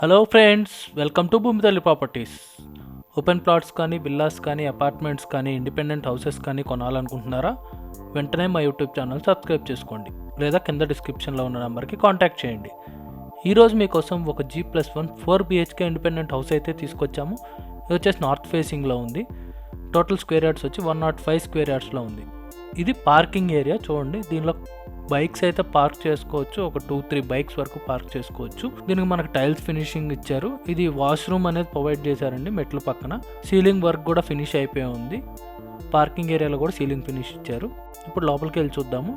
Hello friends welcome to Bhoomithalli properties open plots కానీ villas కానీ apartments కానీ independent houses కానీ కొనాలనుకుంటున్నారా? వెంటనే మా యూట్యూబ్ ఛానల్ సబ్స్క్రైబ్ చేసుకోండి. లేదా కింద డిస్క్రిప్షన్లో ఉన్న నెంబర్కి కాంటాక్ట్ చేయండి. ఈరోజు మీకోసం ఒక G plus one four BHK independent house అయితే తీసుకొచ్చాము. ఇది వచ్చేసి నార్త్ ఫేసింగ్లో ఉంది. టోటల్ స్క్వేర్ యార్డ్స్ వచ్చి వన్ నాట్ ఫైవ్ స్క్వేర్ యార్డ్స్లో ఉంది. ఇది పార్కింగ్ ఏరియా చూడండి. దీనిలో బైక్స్ అయితే పార్క్ చేసుకోవచ్చు. ఒక టూ త్రీ బైక్స్ వరకు పార్క్ చేసుకోవచ్చు. దీనికి మనకు టైల్స్ ఫినిషింగ్ ఇచ్చారు. ఇది వాష్రూమ్ అనేది ప్రొవైడ్ చేశారండి మెట్ల పక్కన. సీలింగ్ వర్క్ కూడా ఫినిష్ అయిపోయి ఉంది. పార్కింగ్ ఏరియాలో కూడా సీలింగ్ ఫినిష్ ఇచ్చారు. ఇప్పుడు లోపలికి వెళ్ళి చూద్దాము.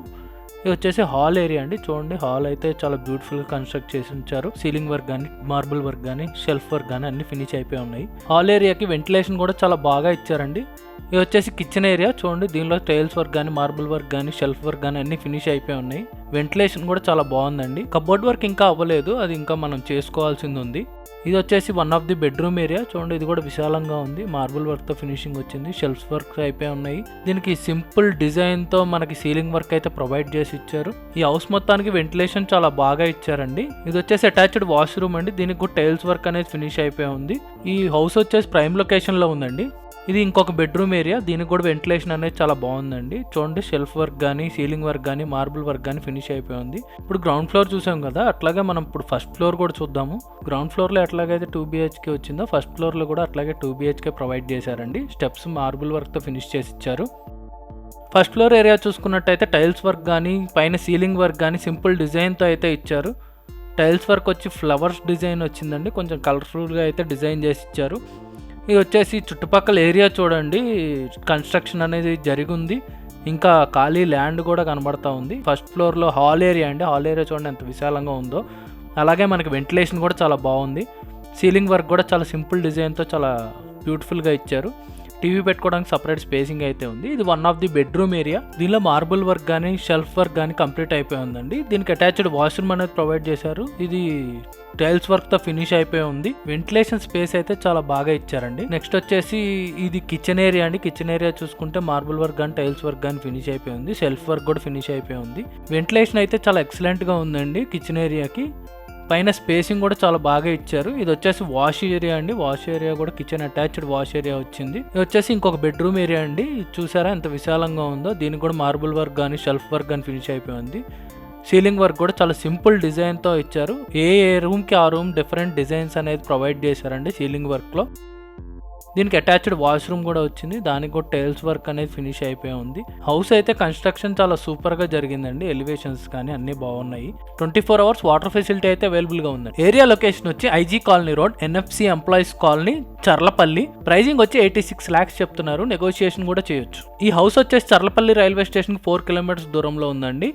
ఇది వచ్చేసి హాల్ ఏరియా అండి. చూడండి హాల్ అయితే చాలా బ్యూటిఫుల్గా కన్స్ట్రక్ట్ చేసి ఉంచారు. సీలింగ్ వర్క్ కానీ మార్బుల్ వర్క్ కానీ షెల్ఫ్ వర్క్ కానీ అన్ని ఫినిష్ అయిపోయి ఉన్నాయి. హాల్ ఏరియాకి వెంటిలేషన్ కూడా చాలా బాగా ఇచ్చారండి. ఇది వచ్చేసి కిచెన్ ఏరియా చూడండి దీనిలో టైల్స్ వర్క్ కానీ మార్బుల్ వర్క్ కానీ షెల్ఫ్ వర్క్ కానీ అన్ని ఫినిష్ అయిపోయి ఉన్నాయి. వెంటిలేషన్ కూడా చాలా బాగుందండి. కబోర్డ్ వర్క్ ఇంకా అవ్వలేదు. అది ఇంకా మనం చేసుకోవాల్సింది ఉంది. ఇది వచ్చేసి one of the bedroom area చూడండి ఇది కూడా విశాలంగా ఉంది. మార్బుల్ వర్క్తో ఫినిషింగ్ వచ్చింది. షెల్ఫ్ వర్క్ అయిపోయి ఉన్నాయి. దీనికి సింపుల్ డిజైన్తో మనకి సీలింగ్ వర్క్ అయితే ప్రొవైడ్ చేసి ఇచ్చారు. ఈ హౌస్ మొత్తానికి వెంటిలేషన్ చాలా బాగా ఇచ్చారండి. ఇది వచ్చేసి అటాచ్డ్ వాష్రూమ్ అండి. దీనికి కూడా టైల్స్ వర్క్ అనేది ఫినిష్ అయిపోయి ఉంది. ఈ హౌస్ వచ్చేసి ప్రైమ్ లొకేషన్లో ఉందండి. ఇది ఇంకొక బెడ్రూమ్ ఏరియా దీనికి కూడా వెంటిలేషన్ అనేది చాలా బాగుందండి. చూడండి షెల్ఫ్ వర్క్ కానీ సీలింగ్ వర్క్ కానీ మార్బుల్ వర్క్ కానీ ఫినిష్ అయిపోయి ఉంది. ఇప్పుడు గ్రౌండ్ ఫ్లోర్ చూసాం కదా అట్లాగే మనం ఇప్పుడు ఫస్ట్ ఫ్లోర్ కూడా చూద్దాము. గ్రౌండ్ ఫ్లోర్లో ఎట్లాగైతే టూ బిహెచ్కే వచ్చిందో ఫస్ట్ ఫ్లోర్లో కూడా అట్లాగే టూ బిహెచ్కే ప్రొవైడ్ చేశారండి. స్టెప్స్ మార్బుల్ వర్క్తో ఫినిష్ చేసి ఇచ్చారు. ఫస్ట్ ఫ్లోర్ ఏరియా చూసుకున్నట్టయితే టైల్స్ వర్క్ కానీ పైన సీలింగ్ వర్క్ కానీ సింపుల్ డిజైన్తో అయితే ఇచ్చారు. టైల్స్ వర్క్ వచ్చి ఫ్లవర్స్ డిజైన్ వచ్చిందండి. కొంచెం కలర్ఫుల్గా అయితే డిజైన్ చేసి ఇచ్చారు. ఇది వచ్చేసి చుట్టుపక్కల ఏరియా చూడండి కన్స్ట్రక్షన్ అనేది జరిగింది. ఇంకా ఖాళీ ల్యాండ్ కూడా కనబడతా ఉంది. ఫస్ట్ ఫ్లోర్లో హాల్ ఏరియా అండి. హాల్ ఏరియా చూడండి ఎంత విశాలంగా ఉందో. అలాగే మనకి వెంటిలేషన్ కూడా చాలా బాగుంది. సీలింగ్ వర్క్ కూడా చాలా సింపుల్ డిజైన్తో చాలా బ్యూటిఫుల్గా ఇచ్చారు. టీవీ పెట్టుకోవడానికి సపరేట్ స్పేసింగ్ అయితే ఉంది. ఇది one of the bedroom area దీనిలో మార్బుల్ వర్క్ కానీ షెల్ఫ్ వర్క్ కానీ కంప్లీట్ అయిపోయి ఉందండి. దీనికి అటాచ్డ్ వాష్రూమ్ అనేది ప్రొవైడ్ చేశారు. ఇది టైల్స్ వర్క్తో ఫినిష్ అయిపోయి ఉంది. వెంటిలేషన్ స్పేస్ అయితే చాలా బాగా ఇచ్చారండి. నెక్స్ట్ వచ్చేసి ఇది కిచెన్ ఏరియా అండి. కిచెన్ ఏరియా చూసుకుంటే మార్బుల్ వర్క్ కానీ టైల్స్ వర్క్ కానీ ఫినిష్ అయిపోయి ఉంది. సెల్ఫ్ వర్క్ కూడా ఫినిష్ అయిపోయి ఉంది. వెంటిలేషన్ అయితే చాలా ఎక్సలెంట్గా ఉందండి కిచెన్ ఏరియాకి పైన స్పేసింగ్ కూడా చాలా బాగా ఇచ్చారు. ఇది వచ్చేసి వాష్ ఏరియా అండి. వాష్ ఏరియా కూడా కిచెన్ అటాచ్డ్ వాష్ ఏరియా వచ్చింది. ఇది వచ్చేసి ఇంకొక బెడ్రూమ్ ఏరియా అండి. చూసారా ఎంత విశాలంగా ఉందో. దీనికి కూడా మార్బుల్ వర్క్ కానీ షెల్ఫ్ వర్క్ కానీ ఫినిష్ అయిపోయింది. సీలింగ్ వర్క్ కూడా చాలా సింపుల్ డిజైన్తో ఇచ్చారు. ఏ ఏ రూమ్కి ఆ రూమ్ డిఫరెంట్ డిజైన్స్ అనేది ప్రొవైడ్ చేశారండి సీలింగ్ వర్క్లో దీనికి అటాచ్డ్ వాష్రూమ్ కూడా వచ్చింది. దానికి కూడా టైల్స్ వర్క్ అనేది ఫినిష్ అయిపోయి ఉంది. హౌస్ అయితే కన్స్ట్రక్షన్ చాలా సూపర్గా జరిగిందండి. ఎలివేషన్స్ కానీ అన్ని బాగున్నాయి. Twenty four hours water facility అయితే అవైలబుల్గా ఉంది ఉందండి. ఏరియా లొకేషన్ వచ్చి IG colony road NFC employees colony Charlapalli. Pricing వచ్చి ఎయిటీ సిక్స్ ల్యాక్స్ చెప్తున్నారు. నెగోషియేషన్ కూడా చేయొచ్చు. ఈ హౌస్ వచ్చేసి Charlapalli railway station four kilometres దూరంలో ఉందండి.